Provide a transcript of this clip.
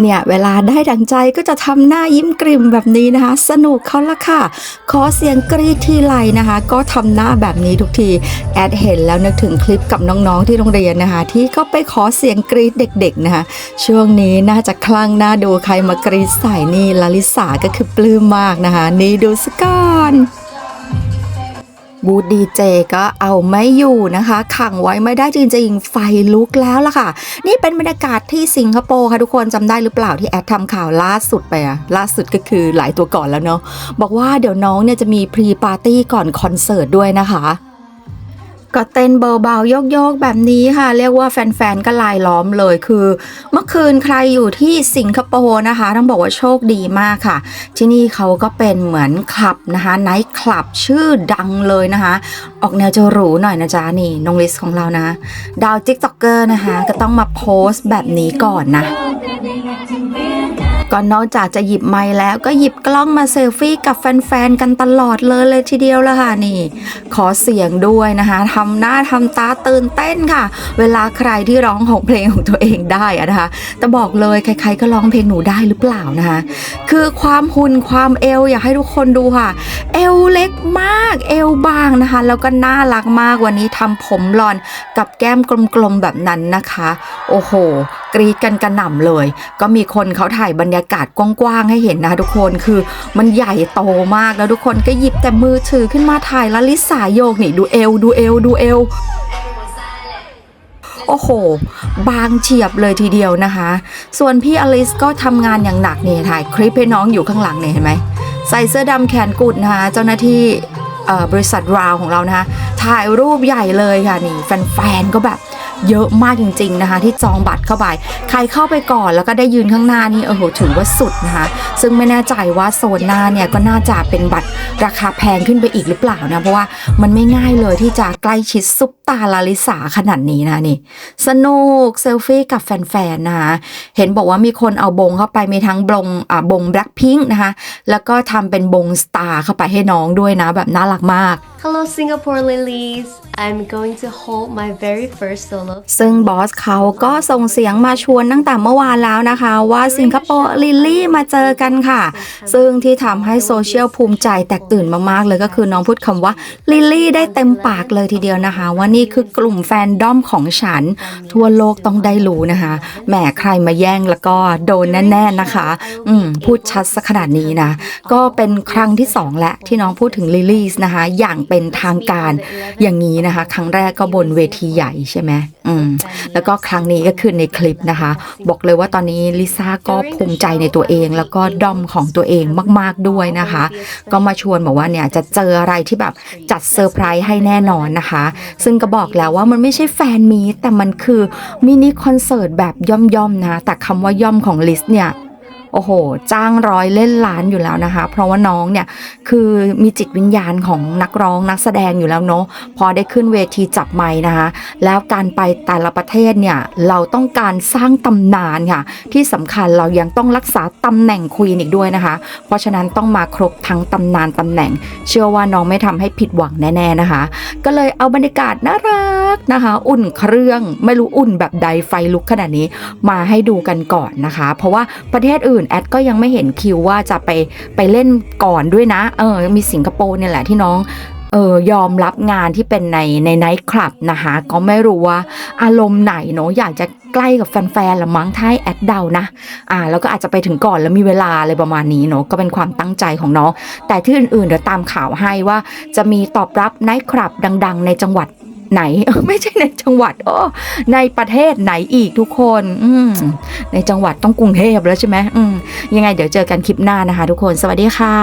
เนี่ยเวลาได้ดังใจก็จะทำหน้ายิ้มกริมแบบนี้นะคะ สนุกเขาละค่ะ ขอเสียงกรีดทีไรนะคะ ก็ทำหน้าแบบนี้ทุกทีแอดเห็นแล้วนึกถึงคลิปกับน้องๆที่โรงเรียนนะคะ ที่เขาไปขอเสียงกรีดเด็กๆนะคะช่วงนี้น่าจะคลั่งหน้าดูใครมากรีดใส่นี่ลลิสาก็คือปลื้มมากนะคะ นี่ดูสก่อน บูธดีเจก็เอาไม่อยู่นะคะ ขังไว้ไม่ได้จริงๆ ไฟลุกแล้วล่ะค่ะ นี่เป็นบรรยากาศที่สิงคโปร์ค่ะทุกคนจำได้หรือเปล่าที่แอดทำข่าวล่าสุดไปอะล่าสุดก็คือหลายตัวก่อนแล้วเนาะบอกว่าเดี๋ยวน้องเนี่ยจะมีพรีปาร์ตี้ก่อนคอนเสิร์ตด้วยนะคะ ก็เต้นเบาๆโยกๆแบบนี้ค่ะ เรียกว่าแฟนๆก็ลายล้อมเลยคือ เมื่อคืนใครอยู่ที่สิงคโปร์นะคะ ต้องบอกว่าโชคดีมากค่ะ ที่นี่เขาก็เป็นเหมือนคลับนะคะไนท์คลับชื่อดังเลยนะคะ ออกแนวจะหรูหน่อยนะจ๊ะนี่น้องลิสของเรานะ ดาวติ๊กต็อกเกอร์นะคะ ก็ต้องมาโพสต์แบบนี้ก่อนนะ ก็นอกจากจะหยิบไม้แล้วก็หยิบกล้องมาเซลฟี่กับแฟนๆกันตลอดเลยเลยทีเดียวละค่ะนี่ ขอเสียงด้วยนะคะทำหน้าทำตาตื่นเต้นค่ะ เวลาใครที่ร้องของเพลงของตัวเองได้อะนะคะแต่บอกเลยใครๆก็ร้องเพลงหนูได้หรือเปล่านะคะคือความหุ่นความเอวอยากให้ทุกคนดูค่ะ เอวเล็กมากเอวบางนะคะ แล้วก็น่ารักมากวันนี้ทำผมหลอนกับแก้มกลมๆแบบนั้นนะคะ โอ้โหกรีดกันกระหน่ำเลย ก็มีคนเขาถ่ายบรรยากาศกว้างๆให้เห็นนะคะทุกคนคือมันใหญ่โตมากแล้วทุกคนก็หยิบแต่มือถือขึ้นมาถ่ายล้วลิสาโยกนี่ดูเอวดูเอวดูเอวโอ้โห บางเฉียบเลยทีเดียวนะคะ ส่วนพี่อลิสก็ทำงานอย่างหนักเนี่ยถ่ายคลิปให้น้องอยู่ข้างหลังเนี่ยเห็นไหมใส่เสื้อดำแขนกุดนะคะเจ้าหน้าที่เอ่อบริษัทราวของเรานะคะถ่ายรูปใหญ่เลยค่ะนี่แฟนๆก็แบบ เยอะมากจริง ๆนะคะ ที่จองบัตรเข้าไป ใครเข้าไปก่อนแล้วก็ได้ยืนข้างหน้านี่โอ้โหถือว่าสุดนะคะ ซึ่งไม่แน่ใจว่าโซนหน้าเนี่ยก็น่าจะเป็นบัตรราคาแพงขึ้นไปอีกหรือเปล่านะเพราะว่ามันไม่ง่ายเลยที่จะใกล้ชิดซุป ตาลาลิสาขนาดนี้นะนี่ สนุกเซลฟี่กับแฟนๆนะคะเห็นบอกว่ามีคนเอาบงเข้าไปมีทั้งบงอ่าบงแบล็คพิงค์นะคะ แล้วก็ทำเป็นบงสตาร์เข้าไปให้น้องด้วยนะ แบบน่ารักมาก Hello, Singapore lilies. I'm going to hold my very first solo ซึ่งบอสเขาก็ส่งเสียงมาชวนตั้งแต่เมื่อวานแล้วนะคะว่าสิงคโปร์ลิลลี่มาเจอกันค่ะ ซึ่งที่ทำให้โซเชียลภูมิใจแตกตื่นมากๆเลยก็คือน้องพูดคำว่าลิลลี่ได้เต็มปากเลยทีเดียวนะคะว่านี่ี่คือกลุ่มแฟนด้อมของฉัน ทั่วโลกต้องได้รู้นะคะแหมใครมาแย่งแล้วก็โดนแน่ๆนะคะ อืมพูดชัดสักขนาดนี้นะ ก็เป็นครั้งที่สองและที่น้องพูดถึงลิลลี่นะคะ อย่างเป็นทางการอย่างนี้นะคะ ครั้งแรกก็บนเวทีใหญ่ใช่ไหม อืมแล้วก็ครั้งนี้ก็คือในคลิปนะคะ บอกเลยว่าตอนนี้ลิซ่าก็ภูมิใจในตัวเอง แล้วก็ดอมของตัวเองมาก ๆด้วยนะคะ ก็มาชวนบอกว่าเนี่ยจะเจออะไรที่แบบจัดเซอร์ไพรส์ให้แน่นอนนะคะ ซึ่งก็บอกแล้วว่ามันไม่ใช่แฟนมีแต่มันคือมินิคอนเสิร์ตแบบย่อมๆนะแต่คำว่าย่อมของลิสเนี่ย โอ้โห จ้างร้อยเล่นล้านอยู่แล้วนะคะ เพราะว่าน้องเนี่ยคือมีจิตวิญญาณของนักร้องนักแสดงอยู่แล้วเนาะพอได้ขึ้นเวทีจับไม้นะคะ แล้วการไปแต่ละประเทศเนี่ยเราต้องการสร้างตำนานค่ะ ที่สำคัญเรายังต้องรักษาตำแหน่งควีนอีกด้วยนะคะ เพราะฉะนั้นต้องมาครบทั้งตำนานตำแหน่ง เชื่อว่าน้องไม่ทำให้ผิดหวังแน่ๆนะคะ ก็เลยเอาบรรยากาศน่ารักนะคะ อุ่นเครื่องไม่รู้อุ่นแบบใดไฟลุกขนาดนี้มาให้ดูกันก่อนนะคะ เพราะว่าประเทศอื่นแอดก็ยังไม่เห็นคิวว่าจะไปไปเล่นก่อนด้วยนะ เออ มีสิงคโปร์เนี่ยแหละที่น้องเออยอมรับงานที่เป็นในในไนท์คลับนะคะก็ไม่รู้ว่าอารมณ์ไหนเนาะอยากจะใกล้กับแฟนๆละมั้งถ้าให้แอดเดานะอ่าแล้วก็อาจจะไปถึงก่อนแล้วมีเวลาอะไรประมาณนี้เนาะก็เป็นความตั้งใจของน้องแต่ที่อื่นๆเดี๋ยวตามข่าวให้ว่าจะมีตอบรับไนท์คลับดัง ๆ ในจังหวัด ไหน ไม่ใช่ในจังหวัดโอ้ในประเทศไหนอีกทุกคน อืในจังหวัดต้องกรุงเทพแล้วใช่ไหมมยังไงเดี๋ยวเจอกันคลิปหน้านะคะ ทุกคนสวัสดีค่ะ